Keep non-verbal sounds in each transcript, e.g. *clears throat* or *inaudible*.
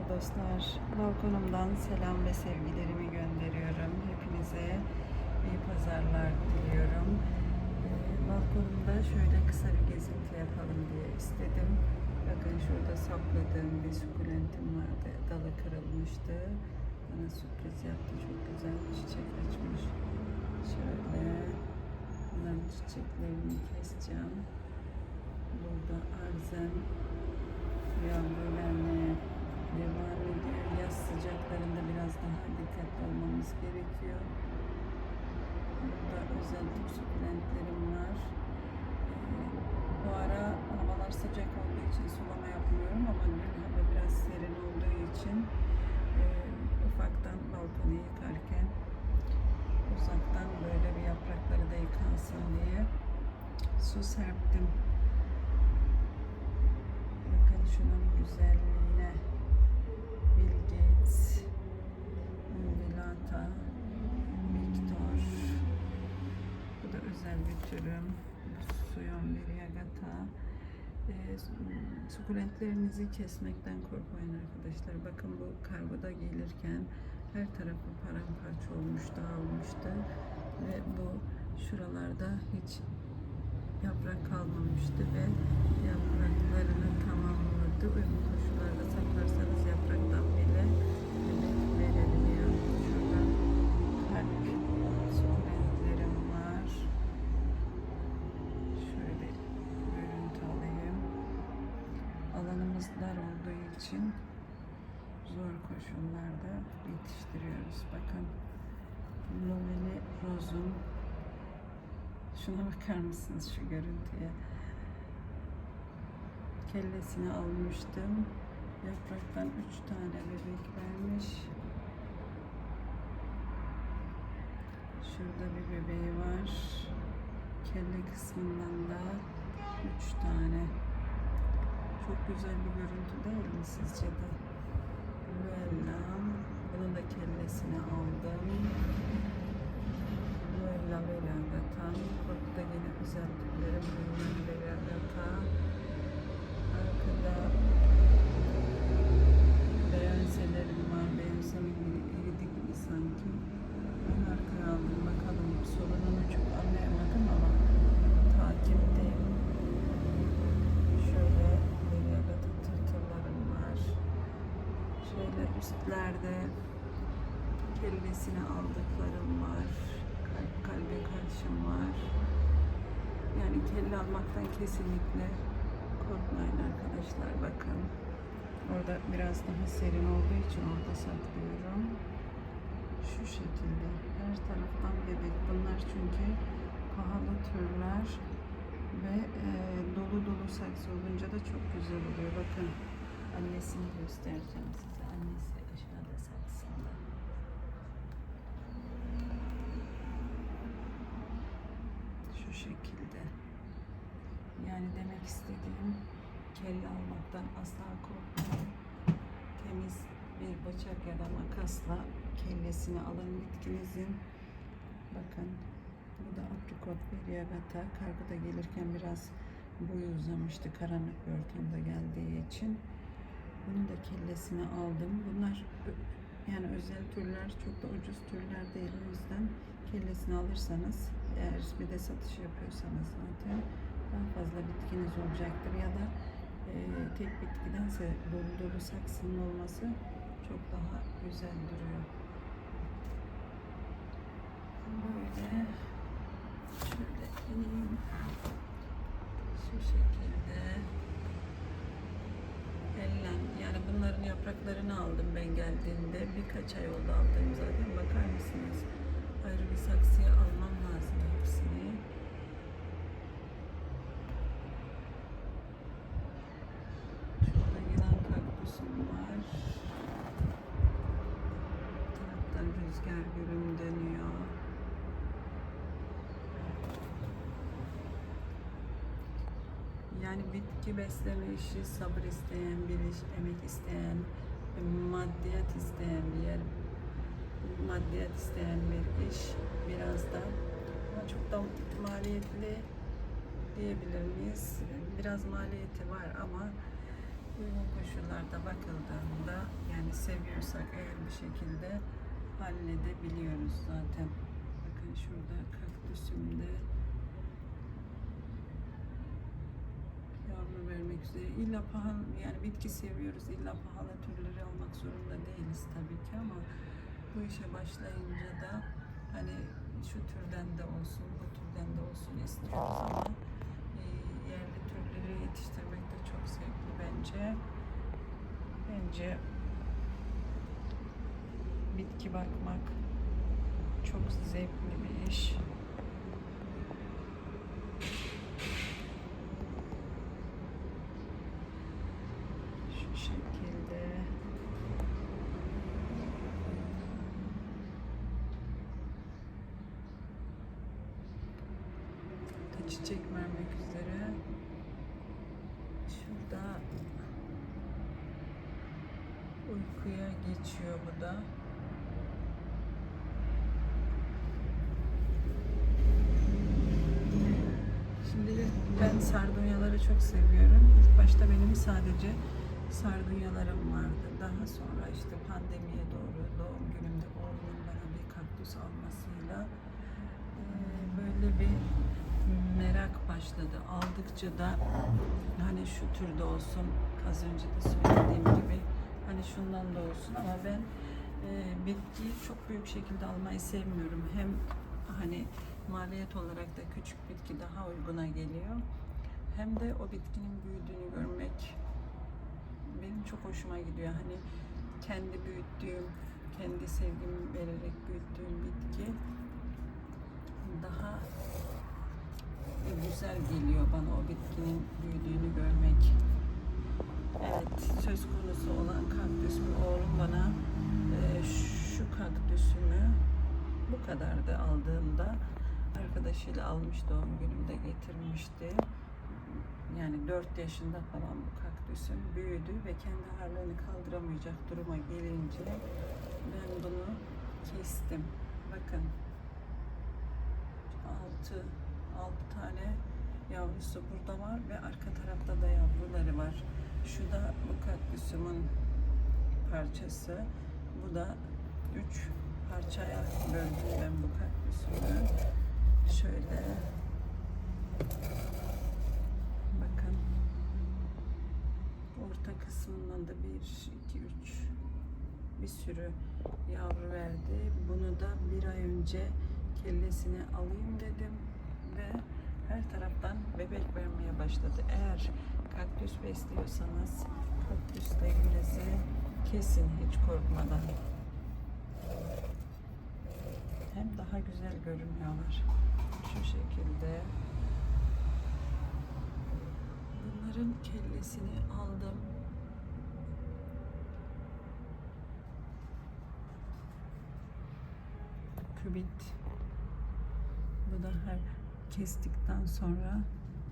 Merhabalar dostlar. Balkonumdan selam ve sevgilerimi gönderiyorum. Hepinize iyi pazarlar diliyorum. Ee, balkonumda şöyle kısa bir gezinti yapalım diye istedim. Bakın şurada sapladığım bir sukulentim vardı. Dalı kırılmıştı. Bana sürpriz yaptı. Çok güzel bir çiçek açmış. Şöyle bunların çiçeklerini keseceğim. Burada arzen yavrularına devam ediyor. Yaz sıcaklarında biraz daha dikkatli olmamız gerekiyor. Burada özel tip sukulentlerim var. Ee, bu ara havalar sıcak olduğu için sulama yapmıyorum ama dün hava biraz serin olduğu için e, ufaktan balkonu yıkarken uzaktan böyle bir yaprakları da yıkansın diye su serptim. Bakın şunun güzelliğine. Undulata, Victor. Bu da özel bir türüm. Suyon Viriagata. Ee, sukulentlerinizi kesmekten korkmayın arkadaşlar. Bakın bu kargoda gelirken her tarafı paramparça olmuş, dağılmıştı. Ve bu şuralarda hiç yaprak kalmamıştı ve yapraklarını tamamladı. Uygun koşullarda saklarsanız yapraktan için zor koşullarda yetiştiriyoruz. Bakın Lovely Rose'un Şuna bakar mısınız şu görüntüye? Kellesini almıştım. Yapraktan üç tane bebek vermiş. Şurada bir bebeği var. Kelle kısmından da üç tane. Çok güzel bir görüntü değil mi sizce de? Luellam. Bunun da kellesini aldım. Luella Veragatan. Burada yine özel tiplerim Luella Veragata. Arkada beğenselerim var. Beğensem iridik mi sanki? Ben arkaya aldım. Bakalım sorununu çok anlayamadım ama üstlerde kellesini aldıklarım var. Kalp kalbe karşım var. Yani kelle almaktan kesinlikle korkmayın arkadaşlar. Bakın. Orada biraz daha serin olduğu için orada saklıyorum. Şu şekilde. Her taraftan bebek. Bunlar çünkü pahalı türler ve e, dolu dolu saksı olunca da çok güzel oluyor. Bakın annesini göstereceğim size. Annesi aşağıda saksında. Şu şekilde. Yani demek istediğim kelle almaktan asla korkmayın. Temiz bir bıçak ya da makasla kellesini alın bitkinizin. Bakın bu da aprikot variegata. Kargoda gelirken biraz boyu uzamıştı karanlık bir ortamda geldiği için. Bunun da kellesini aldım. Bunlar yani özel türler çok da ucuz türler değil. O yüzden kellesini alırsanız eğer bir de satış yapıyorsanız zaten daha fazla bitkiniz olacaktır ya da e, tek bitkidense dolu dolu saksının olması çok daha güzel duruyor. Böyle şöyle ineyim. Şu şekilde ellen yani bunların yapraklarını aldım ben geldiğimde birkaç ay oldu aldığım zaten. Bakar mısınız? Ayrı bir saksıya almam lazım hepsini. Şurada yılan kaktüsüm var. Bu taraftan rüzgar gülüm dönüyor. Yani bitki besleme işi sabır isteyen bir iş, emek isteyen, maddiyat isteyen bir yer, maddiyat isteyen bir iş biraz da ama çok da maliyetli diyebilir miyiz? Biraz maliyeti var ama uygun koşullarda bakıldığında yani seviyorsak eğer bir şekilde halledebiliyoruz zaten. Bakın şurada kaktüsümde yavru vermek üzere. İlla pahalı yani bitki seviyoruz. İlla pahalı türleri almak zorunda değiliz tabii ki ama bu işe başlayınca da hani şu türden de olsun, bu türden de olsun istiyoruz ama e, yerli türleri yetiştirmek de çok zevkli bence. Bence bitki bakmak çok zevkli bir iş. Şu şekilde. Da çiçek vermek üzere. Şurada uykuya geçiyor bu da. Şimdi ben sardunyaları çok seviyorum. İlk başta benim sadece sardunyalarım vardı. Daha sonra işte pandemiye doğru doğum günümde oğlumun bana bir kaktüs almasıyla böyle bir merak başladı. Aldıkça da hani şu türde olsun az önce de söylediğim gibi hani şundan da olsun ama ben bitkiyi çok büyük şekilde almayı sevmiyorum. Hem hani maliyet olarak da küçük bitki daha uyguna geliyor. Hem de o bitkinin büyüdüğünü görmek benim çok hoşuma gidiyor. Hani kendi büyüttüğüm, kendi sevgimi vererek büyüttüğüm bitki daha güzel geliyor bana o bitkinin büyüdüğünü görmek. Evet, söz konusu olan kaktüs bir oğlum bana e, şu kaktüsümü bu kadardı aldığımda arkadaşıyla almış doğum günümde getirmişti. Yani 4 yaşında falan bu kaktüsün büyüdü ve kendi ağırlığını kaldıramayacak duruma gelince ben bunu kestim. Bakın 6 6 tane yavrusu burada var ve arka tarafta da yavruları var. Şu da bu kaktüsümün parçası. Bu da üç parçaya böldüm ben bu kaktüsümü. Şöyle bakın orta kısmından da bir, iki, üç bir sürü yavru verdi. Bunu da bir ay önce kellesini alayım dedim ve her taraftan bebek vermeye başladı. Eğer kaktüs besliyorsanız kaktüslerinizi kesin hiç korkmadan. Hem daha güzel görünüyorlar. Şu şekilde. Bunların kellesini aldım. Kübit. Bu da her kestikten sonra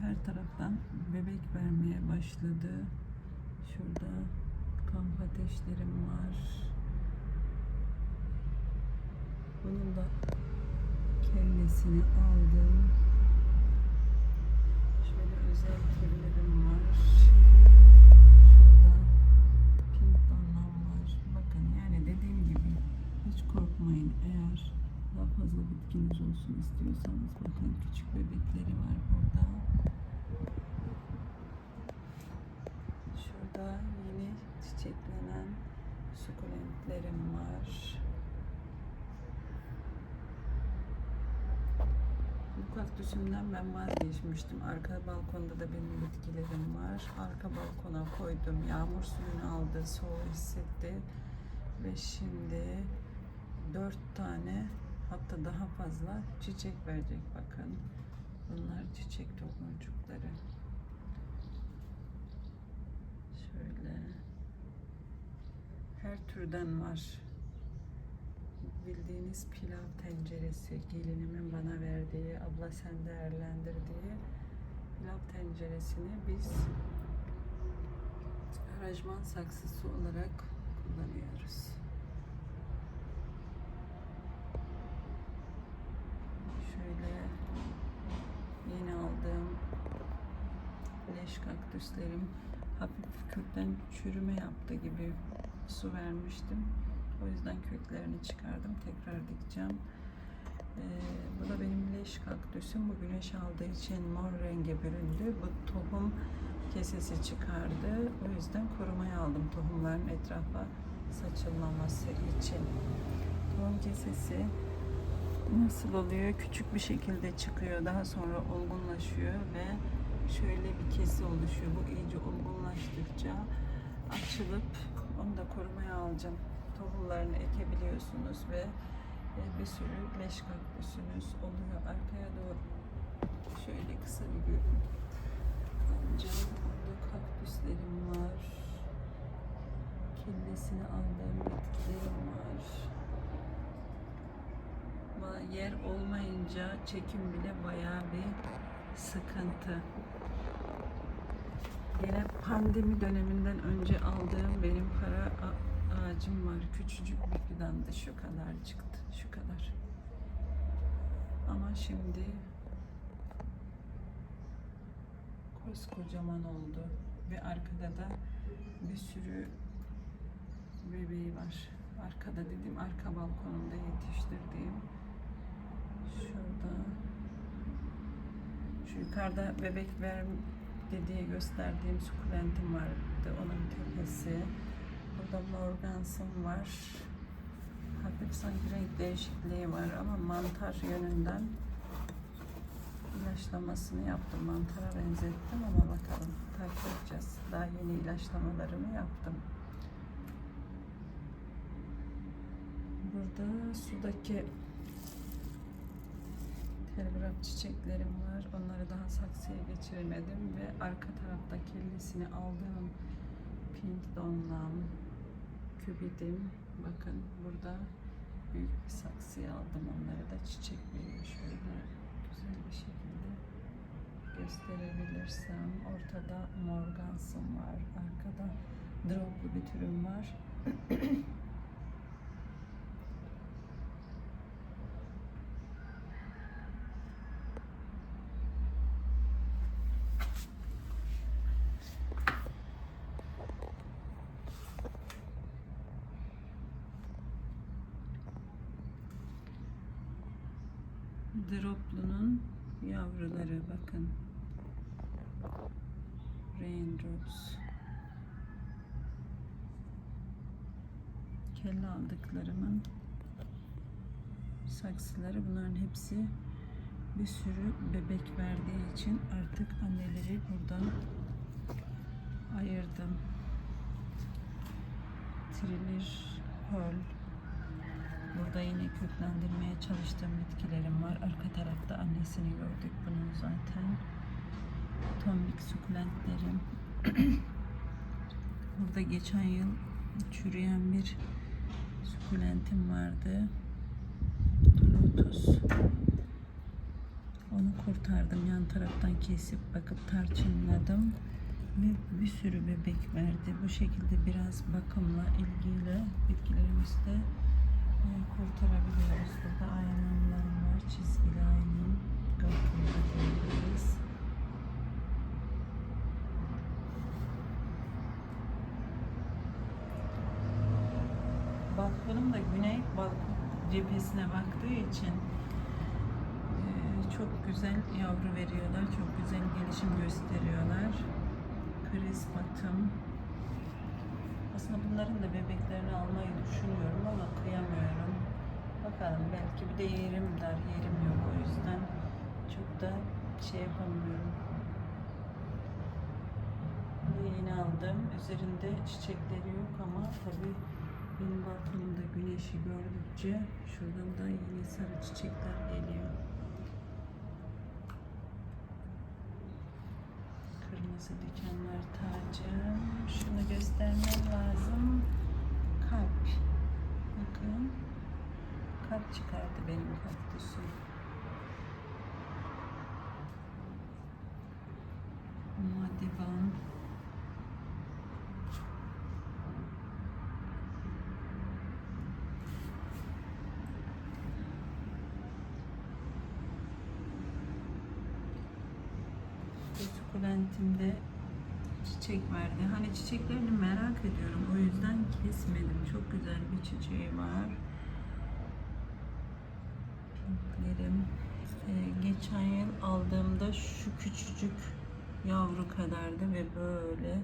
her taraftan bebek vermeye başladı. Şurada kamp ateşlerim var. Bunun da kellesini aldım. Şöyle özel türlerim var. Şurada pink danlam var. Bakın yani dediğim gibi hiç korkmayın eğer daha fazla bitkiniz olsun istiyorsanız bakın küçük bebekleri var burada. Şurada yeni çiçeklenen sukulentlerim var. Bu kaktüsümden ben vazgeçmiştim. Arka balkonda da benim bitkilerim var. Arka balkona koydum. Yağmur suyunu aldı, soğuğu hissetti. Ve şimdi dört tane hatta daha fazla çiçek verecek bakın. Bunlar çiçek tomurcukları. Şöyle. Her türden var bildiğiniz pilav tenceresi gelinimin bana verdiği abla sen değerlendir pilav tenceresini biz aranjman saksısı olarak kullanıyoruz. Şöyle yeni aldığım leş kaktüslerim hafif kökten çürüme yaptı gibi su vermiştim. O yüzden köklerini çıkardım. Tekrar dikeceğim. Ee, bu da benim leş kaktüsüm. Bu güneş aldığı için mor renge büründü. Bu tohum kesesi çıkardı. O yüzden korumaya aldım tohumların etrafa saçılmaması için. Tohum kesesi nasıl oluyor? Küçük bir şekilde çıkıyor. Daha sonra olgunlaşıyor ve şöyle bir kesi oluşuyor. Bu iyice olgunlaştıkça açılıp onu da korumaya alacağım. Tohumlarını ekebiliyorsunuz ve e, bir sürü leş kaktüsünüz oluyor. Arkaya doğru şöyle kısa bir görün. Amcam burada kaktüslerim var. Kellesini aldığım bitkilerim var. Yer olmayınca çekim bile bayağı bir sıkıntı. Yine pandemi döneminden önce aldığım benim para ağacım var. Küçücük bir fidandı. Şu kadar çıktı. Şu kadar. Ama şimdi koskocaman oldu. Ve arkada da bir sürü bebeği var. Arkada dediğim arka balkonumda yetiştirdiğim. Şurada şu yukarıda bebek verdi diye gösterdiğim sukulentim vardı. Onun tepesi. Burada morgansım var. Hafif sanki renk değişikliği var ama mantar yönünden ilaçlamasını yaptım. Mantara benzettim ama bakalım takip edeceğiz. Daha yeni ilaçlamalarımı yaptım. Burada sudaki telgraf çiçeklerim var. Onları daha saksıya geçiremedim ve arka tarafta kellesini aldığım pink donlam, kübidim. Bakın burada büyük bir saksıya aldım. Onları da çiçek veriyor. Şöyle güzel bir şekilde gösterebilirsem. Ortada morgansım var. Arkada droplu bir türüm var. *clears throat* Droplu'nun yavruları bakın. Raindrops. Kelle aldıklarımın saksıları bunların hepsi bir sürü bebek verdiği için artık anneleri buradan ayırdım. Trilir, Pearl, Burada yine köklendirmeye çalıştığım bitkilerim var. Arka tarafta annesini gördük bunun zaten. Tombik sukulentlerim. *clears throat* Burada geçen yıl çürüyen bir sukulentim vardı. Lotus. Onu kurtardım. Yan taraftan kesip bakıp tarçınladım. Ve bir sürü bebek verdi. Bu şekilde biraz bakımla, ilgiyle bitkilerimizde e, kurtarabiliyoruz. Burada ayranlarım var. Çizgili ayran. Bakımda diyebiliriz. Balkonum da güney balkon cephesine baktığı için e, çok güzel yavru veriyorlar. Çok güzel gelişim gösteriyorlar. Kriz batım. Aslında bunların da bebeklerini almayı düşünüyorum ama kıyamıyorum. Bakalım belki bir de yerim dar, yerim yok o yüzden çok da şey yapamıyorum. Bunu yeni aldım. Üzerinde çiçekleri yok ama tabii benim balkonumda güneşi gördükçe şuradan da yeni sarı çiçekler geliyor. Kırmızı dikenler tacım. Şunu göstermem lazım. Kalp. Bakın. Kalp çıkardı benim kaktüsüm. Madivan. eventimde çiçek verdi. Hani çiçeklerini merak ediyorum. O yüzden kesmedim. Çok güzel bir çiçeği var. Pinklerim. Ee, geçen yıl aldığımda şu küçücük yavru kadardı ve böyle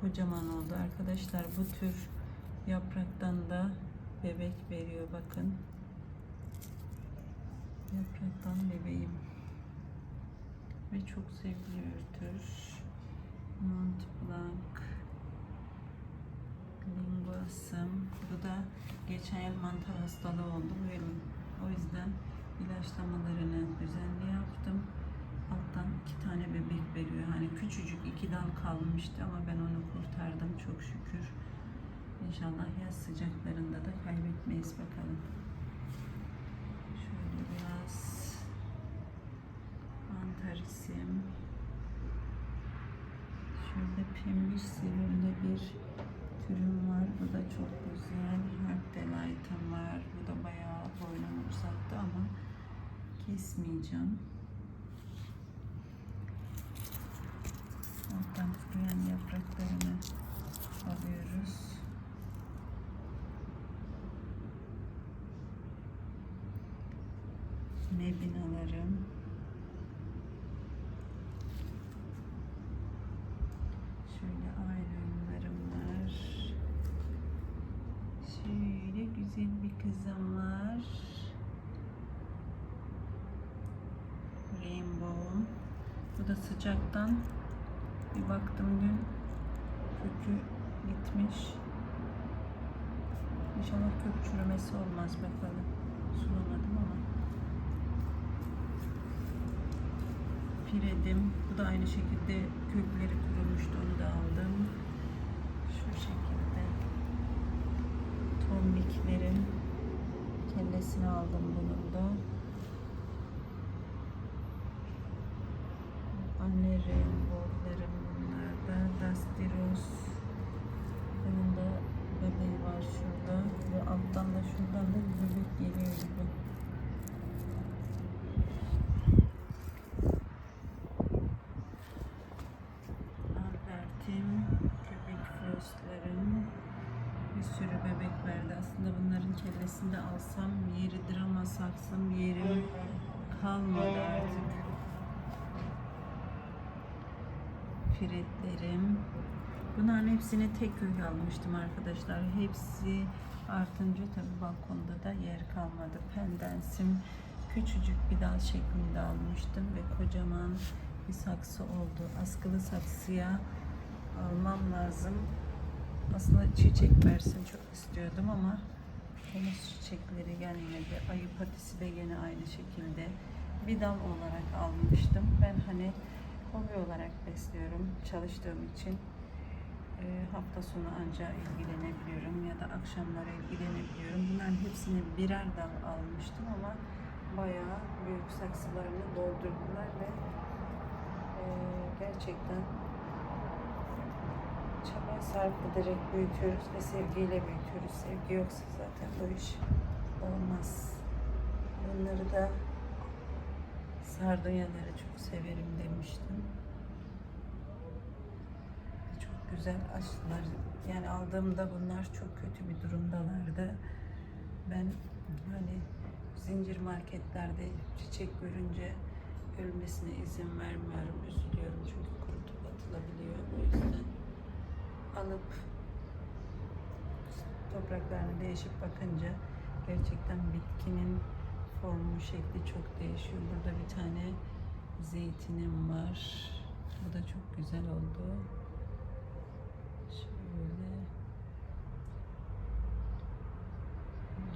kocaman oldu. Arkadaşlar bu tür yapraktan da bebek veriyor. Bakın. Yapraktan bebeğim. Ve çok seviliyor tür. Mont Blanc. Linguasım. Bu da geçen yıl mantar hastalığı oldu. Bu o yüzden ilaçlamalarını düzenli yaptım. Alttan iki tane bebek veriyor. Hani küçücük iki dal kalmıştı ama ben onu kurtardım çok şükür. İnşallah yaz sıcaklarında da kaybetmeyiz bakalım. Şöyle biraz mantarisim. Şöyle pembiş sivrimde bir türüm var. Bu da çok güzel. Heart Delight'ım var. Bu da bayağı boynumu uzattı ama kesmeyeceğim. Alttan kuruyan yapraklarını alıyoruz. Mebinalarım. Şöyle ayrımlarım var. Şöyle güzel bir kızım var. Rainbow. Bu da sıcaktan bir baktım dün kökü gitmiş. İnşallah kök çürümesi olmaz bakalım. Sulamadım ama. Piredim. Bu da aynı şekilde kökleri kurumuştu. Onu da aldım. Şu şekilde. Tombiklerin kellesini aldım bunun da. Anne rainbow'larım bunlar da. Dusty Rose. Bunun da bebeği var şurada. Ve alttan da şuradan da bir bebek geliyor gibi. Albert'im, köpek frostlarım, bir sürü bebek verdi. Aslında bunların kellesini de alsam yeridir ama saksım yerim kalmadı artık. Firetlerim. Bunların hepsini tek kök almıştım arkadaşlar. Hepsi artınca tabi balkonda da yer kalmadı. Pendensim küçücük bir dal şeklinde almıştım ve kocaman bir saksı oldu. Askılı saksıya almam lazım. Aslında çiçek versin çok istiyordum ama henüz çiçekleri gelmedi. Ayı patisi de gene aynı şekilde bir dal olarak almıştım. Ben hani hobi olarak besliyorum çalıştığım için. E, hafta sonu anca ilgilenebiliyorum ya da akşamları ilgilenebiliyorum. Bunların hepsini birer dal almıştım ama bayağı büyük saksılarını doldurdular ve e, gerçekten çaba sarf ederek büyütüyoruz ve sevgiyle büyütüyoruz. Sevgi yoksa zaten bu iş olmaz. Bunları da sardunyaları çok severim demiştim. Çok güzel aşılar. Yani aldığımda bunlar çok kötü bir durumdalardı. Ben hani zincir marketlerde çiçek görünce ölmesine izin vermiyorum. Üzülüyorum çünkü kurutup atılabiliyor. O yüzden alıp topraklarını değişip bakınca gerçekten bitkinin formu, şekli çok değişiyor. Burada bir tane zeytinim var. Bu da çok güzel oldu. Şöyle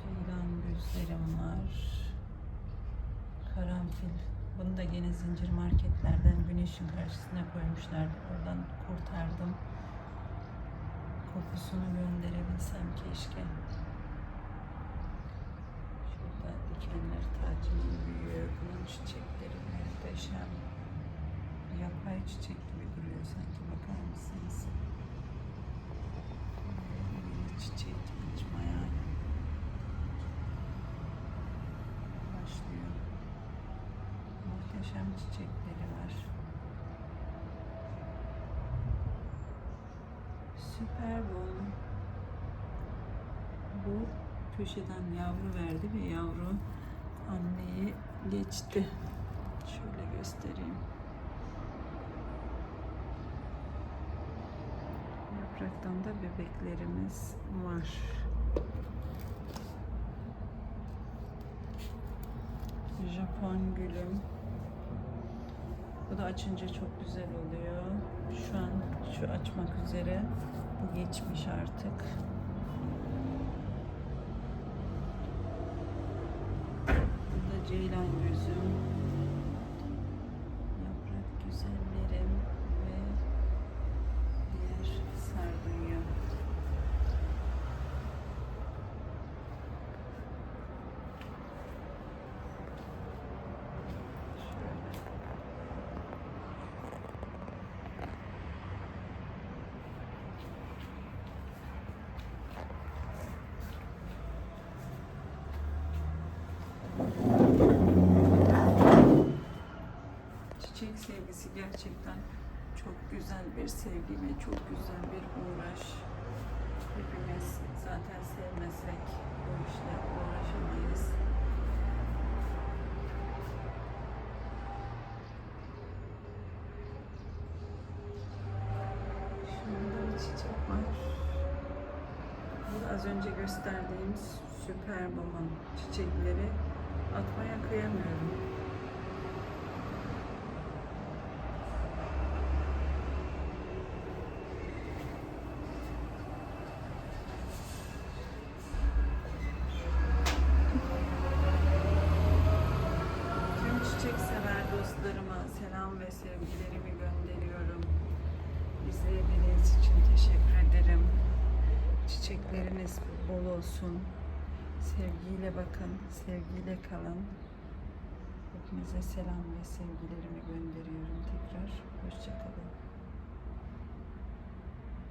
ceylan gözlerim var. Karanfil. Bunu da gene zincir marketlerden güneşin karşısına koymuşlardı. Oradan kurtardım. Kokusunu gönderebilsem keşke. Şurada dikenler tacının büyüyor. Bunun çiçekleri muhteşem. Yapay çiçek gibi duruyor sanki. Bakar mısınız? Yeni çiçek açmaya başlıyor. Muhteşem çiçekleri var. Süper bu. Bu köşeden yavru verdi ve yavru hamleyi geçti. Şöyle göstereyim. Yapraktan da bebeklerimiz var. Japon gülüm. Bu da açınca çok güzel oluyor. Şu an şu açmak üzere. Bu geçmiş artık. Ceylan gözüm. Sevgisi gerçekten çok güzel bir sevgi ve çok güzel bir uğraş. Hepimiz zaten sevmesek bu işle uğraşamayız. Şurada bir çiçek var. Bu az önce gösterdiğim süper babam çiçekleri atmaya kıyamıyorum. Bizimle kalın. Hepinize selam ve sevgilerimi gönderiyorum tekrar. Hoşçakalın.